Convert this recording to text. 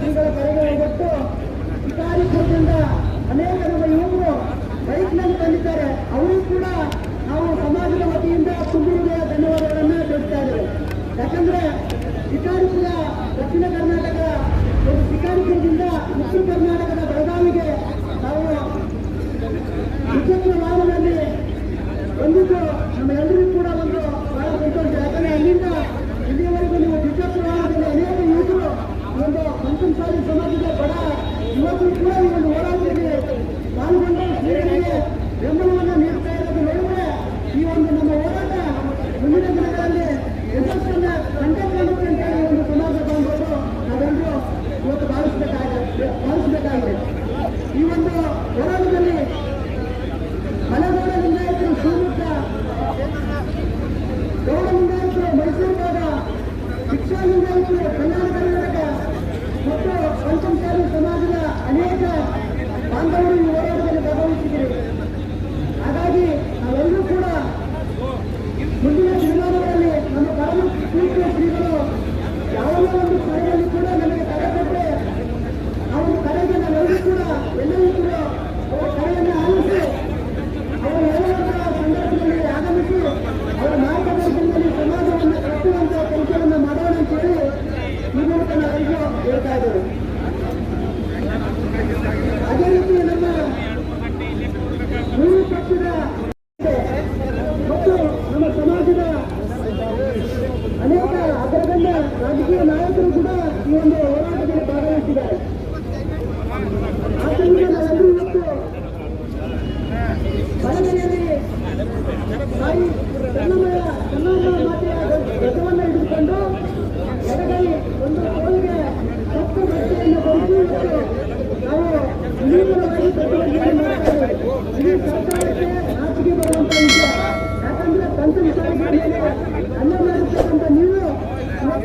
ತಿಂಗಳ ಕರೆಗೆ ಇವತ್ತು ಈ ಕಾರ್ಯಕ್ರಮದಿಂದ ಅನೇಕ ನಮ್ಮ ಯುವಕರು ರೈತನಲ್ಲಿ ಬಂದಿದ್ದಾರೆ. ಅವರು ಕೂಡ ನಾವು ಸಮಾಜದ ವತಿಯಿಂದ ಸುಂದರ ಧನ್ಯವಾದಗಳನ್ನು ಕೊಡ್ತಾ ಇದ್ದೇವೆ. ಯಾಕಂದ್ರೆ ಶಿಕಾರಿಪುರ ದಕ್ಷಿಣ ಕರ್ನಾಟಕ ಶಿಕಾರಿಪುರದಿಂದ ಈ ಒಂದು ಹೋರಾಟದಲ್ಲಿ ಪಾಲ್ಗೊಂಡು ಶ್ರೀಗಳಿಗೆ ಬೆಂಬಲವನ್ನು ನೀಡ್ತಾ ಈ ಒಂದು ನಮ್ಮ ಹೋರಾಟ ಮುಂದಿನ ದಿನಗಳಲ್ಲಿ ಯಶಸ್ಸನ್ನ ಅಂತ ಒಂದು ಸಮಾಜ ಬಾಂಧವರು ನಾವೆಲ್ಲರೂ ಭಾವಿಸಬೇಕಾಗಿದೆ ಈ ಒಂದು ಹೋರಾಟದಲ್ಲಿ ಮಲೆನಾಡ ಲಿಂಗಾಯತರು ಶಿವಮೊಗ್ಗ ಗೌಡ ಲಿಂಗಾಯತರು ಮೈಸೂರು ಭಾಗ ಶಿಕ್ಷಾ ಕಲ್ಯಾಣ ಪಕ್ಷದ ಮತ್ತು ನಮ್ಮ ಸಮಾಜದ ಅನೇಕ ಅಗ್ರಗಣ್ಯ ರಾಜಕೀಯ ನಾಯಕರು ಕೂಡ ಈ ಒಂದು